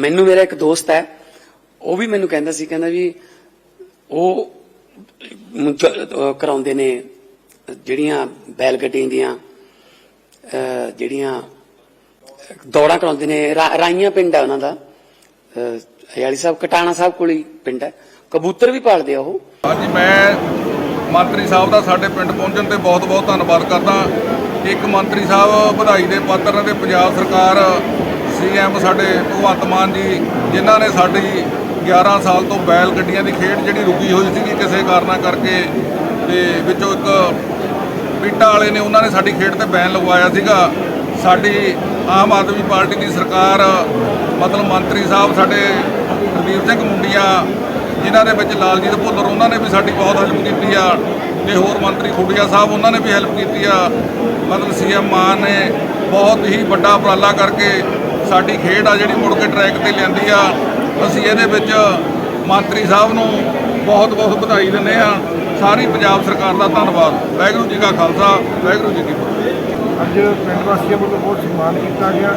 ਮੈਨੂੰ ਮੇਰਾ ਇੱਕ ਦੋਸਤ ਹੈ, ਉਹ ਵੀ ਮੈਨੂੰ ਕਹਿੰਦਾ ਸੀ, ਕਹਿੰਦਾ ਵੀ ਉਹ ਕਰਾਉਂਦੇ ਨੇ ਜਿਹੜੀਆਂ ਬੈਲ ਗੱਡੀਆਂ ਦੀਆਂ ਜਿਹੜੀਆਂ ਦੌੜਾਂ ਕਰਾਉਂਦੇ ਨੇ ਰਾਈਆਂ ਪਿੰਡ ਹੈ ਉਹਨਾਂ ਦਾ, ਅਹ ਸਾਹਿਬ, ਕਟਾਣਾ ਸਾਹਿਬ ਕੋਲ ਹੀ ਪਿੰਡ ਹੈ, ਕਬੂਤਰ ਵੀ ਪਾਲਦੇ ਆ ਉਹ। ਹਾਂਜੀ, ਮੈਂ ਮੰਤਰੀ ਸਾਹਿਬ ਦਾ ਸਾਡੇ ਪਿੰਡ ਪਹੁੰਚਣ ਤੇ ਬਹੁਤ ਬਹੁਤ ਧੰਨਵਾਦ ਕਰਦਾ। ਇੱਕ ਮੰਤਰੀ ਸਾਹਿਬ, ਵਧਾਈ ਦੇ ਪਾਤਰ ਨੇ ਤੇ ਪੰਜਾਬ ਸਰਕਾਰ ਸੀਐਮ ਸਾਡੇ ਭਗਵੰਤ ਮਾਨ ਜੀ, ਜਿਨ੍ਹਾਂ ਨੇ ਸਾਡੀ 11 ਸਾਲ ਤੋਂ ਬੈਲ ਗੱਡੀਆਂ ਦੀ ਖੇਡ ਜਿਹੜੀ ਰੁਕੀ ਹੋਈ ਸੀਗੀ ਕਿਸੇ ਕਾਰਨਾਂ ਕਰਕੇ, ਤੇ ਵਿੱਚੋਂ ਇੱਕ ਪੀਟਾ ਵਾਲੇ ਨੇ ਉਹਨਾਂ ਨੇ ਸਾਡੀ ਖੇਡ ਤੇ ਬੈਨ ਲਗਵਾਇਆ ਸੀਗਾ। ਸਾਡੀ ਆਮ ਆਦਮੀ ਪਾਰਟੀ ਦੀ ਸਰਕਾਰ, ਮਤਲਬ ਮੰਤਰੀ ਸਾਹਿਬ ਸਾਡੇ ਹਰਦੀਪ ਸਿੰਘ ਮੁੰਡੀਆਂ, ਜਿਨ੍ਹਾਂ ਦੇ ਵਿੱਚ ਲਾਲਜੀਤ ਭੁੱਲਰ, ਉਹਨਾਂ ਨੇ ਵੀ ਸਾਡੀ ਬਹੁਤ ਹੈਲਪ ਕੀਤੀ ਆ। ਤੇ ਹੋਰ ਮੰਤਰੀ ਖੁੱਡੀਆ ਸਾਹਿਬ, ਉਹਨਾਂ ਨੇ ਵੀ ਹੈਲਪ ਕੀਤੀ ਆ। ਮਤਲਬ ਸੀਐਮ ਮਾਨ ਨੇ ਬਹੁਤ ਹੀ ਵੱਡਾ ਉਪਰਾਲਾ ਕਰਕੇ ਸਾਡੀ ਖੇਡ ਆ ਜਿਹੜੀ ਮੁੜ ਕੇ ਟਰੈਕ ਤੇ ਲਿਆਂਦੀ ਆ, ਅਸੀਂ ਇਹਦੇ ਵਿੱਚ ਮੰਤਰੀ ਸਾਹਿਬ ਨੂੰ ਬਹੁਤ ਬਹੁਤ ਵਧਾਈ ਦਿੰਦੇ ਆ। ਸਾਰੀ ਪੰਜਾਬ ਸਰਕਾਰ ਦਾ ਧੰਨਵਾਦ। ਵਾਹਿਗੁਰੂ ਜੀ ਕਾ ਖਾਲਸਾ, ਵਾਹਿਗੁਰੂ ਜੀ ਕੀ ਫਤਿਹ। ਅੱਜ ਪਿੰਡ ਵਾਸੀਆਂ ਵੱਲੋਂ ਬਹੁਤ ਸਨਮਾਨ ਕੀਤਾ ਗਿਆ।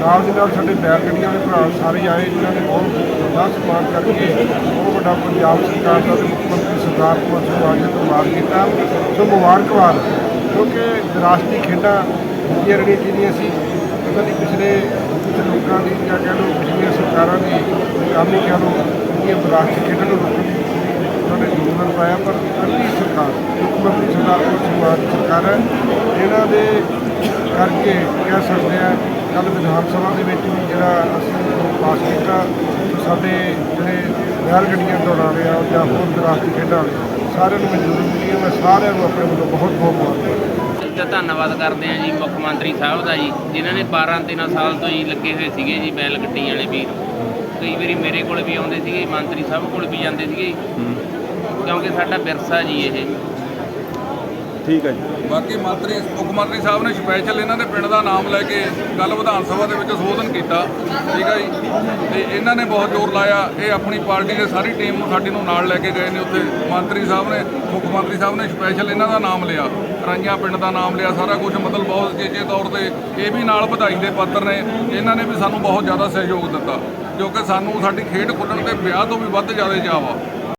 ਨਾਲ ਦੇ ਨਾਲ ਸਾਡੇ ਬੈਲ ਗੱਡੀਆਂ ਦੇ ਭਰਾ ਸਾਰੇ ਆਏ, ਜਿਨ੍ਹਾਂ ਨੇ ਬਹੁਤ ਵੱਡਾ ਸਨਮਾਨ ਕਰਕੇ ਬਹੁਤ ਵੱਡਾ ਪੰਜਾਬ ਸਰਕਾਰ ਦਾ ਤੇ ਮੁੱਖ ਮੰਤਰੀ ਸਰਦਾਰ ਭਗਵੰਤ ਸਿੰਘ ਮਾਨ ਕੀਤਾ। ਸੋ ਮੁਬਾਰਕਬਾਦ, ਕਿਉਂਕਿ ਰਾਸ਼ਟਰੀ ਖੇਡਾਂ ਜਿਹੜੀਆਂ ਰਹਿਣੀਆਂ ਚਾਹੀਦੀਆਂ ਸੀ ਪਤਾ ਨਹੀਂ ਪਿਛਲੇ ਲੋਕਾਂ ਦੀ ਜਾਂ ਕਹਿ ਲਓ ਪਿਛਲੀਆਂ ਸਰਕਾਰਾਂ ਦੀ ਕੰਮ ਹੀ ਕਹਿ ਲਓ ਜਿਹੜੀਆਂ ਵਿਰਾਸਤੀ ਖੇਡਣ ਨੂੰ ਰੋਕਣ ਦੀ ਉਹਨਾਂ ਨੇ ਯੋਗਦਾਨ ਪਾਇਆ, ਪਰ ਅਗਲੀ ਸਰਕਾਰ, ਮੁੱਖ ਮੰਤਰੀ ਸਰਦਾਰ ਭਗਵੰਤ ਦੀ ਸਰਕਾਰ ਹੈ, ਇਹਨਾਂ ਦੇ ਕਰਕੇ ਕਹਿ ਸਕਦੇ ਆ ਕੱਲ ਵਿਧਾਨ ਸਭਾ ਦੇ ਵਿੱਚ ਵੀ ਜਿਹੜਾ ਅਸੀਂ ਪਾਸ ਕੀਤਾ ਸਾਡੇ ਜਿਹੜੇ ਰੈਲ ਗੱਡੀਆਂ ਦੌੜਾਉਣੇ ਆ, ਜਾਂ ਹੋਰ ਵਿਰਾਸਤੀ ਖੇਡਾਂ ਵਾਲੇ ਸਾਰਿਆਂ ਨੂੰ ਮਨਜ਼ੂਰੀ ਮਿਲੀ ਹੈ। ਮੈਂ ਸਾਰਿਆਂ ਨੂੰ ਆਪਣੇ ਵੱਲੋਂ ਬਹੁਤ ਬਹੁਤ ਮੁਬਾਰਕ। ਤਾਂ ਧੰਨਵਾਦ ਕਰਦੇ ਹਾਂ ਜੀ ਮੁੱਖ ਮੰਤਰੀ ਸਾਹਿਬ ਦਾ ਜੀ ਜਿਨ੍ਹਾਂ ਨੇ 12 13 ਸਾਲ ਤੋਂ ਹੀ ਲੱਗੇ ਹੋਏ ਸੀਗੇ ਜੀ ਬੈਲ ਗੱਡੀ ਵਾਲੇ ਵੀਰ। ਕਈ ਵਾਰੀ ਮੇਰੇ ਕੋਲ ਵੀ ਆਉਂਦੇ ਸੀਗੇ ਮੰਤਰੀ ਸਾਹਿਬ ਕੋਲ ਵੀ ਜਾਂਦੇ ਸੀਗੇ। ਕਿਉਂਕਿ ਸਾਡਾ ਵਿਰਸਾ ਜੀ ਇਹ। ਠੀਕ ਹੈ ਜੀ। ਬਾਕੀ ਮੰਤਰੀ ਮੁੱਖ ਮੰਤਰੀ ਸਾਹਿਬ ਨੇ ਸਪੈਸ਼ਲ ਇਹਨਾਂ ਦੇ ਪਿੰਡ ਦਾ ਨਾਮ ਲੈ ਕੇ ਕੱਲ ਵਿਧਾਨ ਸਭਾ ਦੇ ਵਿੱਚ ਸੰਬੋਧਨ ਕੀਤਾ, ਠੀਕ ਹੈ ਜੀ। ਤੇ ਇਹਨਾਂ ਨੇ ਬਹੁਤ ਜ਼ੋਰ ਲਾਇਆ, ਇਹ ਆਪਣੀ ਪਾਰਟੀ ਦੇ ਸਾਰੀ ਟੀਮ ਨੂੰ ਸਾਡੀ ਨੂੰ ਨਾਲ ਲੈ ਕੇ ਗਏ ਨੇ ਉੱਥੇ। ਮੰਤਰੀ ਸਾਹਿਬ ਨੇ, ਮੁੱਖ ਮੰਤਰੀ ਸਾਹਿਬ ਨੇ ਸਪੈਸ਼ਲ ਇਹਨਾਂ ਦਾ ਨਾਮ ਲਿਆ ਰਾਈਆਂ ਪਿੰਡ ਦਾ ਨਾਮ ਲਿਆ, ਸਾਰਾ ਕੁਝ ਮਤਲਬ ਬਹੁਤ ਚੇਚੇ ਤੌਰ ਤੇ ਇਹ ਵੀ ਨਾਲ ਵਧਾਈ ਦੇ ਪਾਤਰ ਨੇ। ਇਹਨਾਂ ਨੇ ਵੀ ਸਾਨੂੰ ਬਹੁਤ ਜ਼ਿਆਦਾ ਸਹਿਯੋਗ ਦਿੱਤਾ ਕਿਉਂਕਿ ਸਾਨੂੰ ਸਾਡੀ ਖੇਡ ਖੁੱਲਣ ਤੇ ਵਿਆਹ ਤੋਂ ਵੀ ਵੱਧ ਜ਼ਿਆਦਾ ਚਾਅ ਵਾ।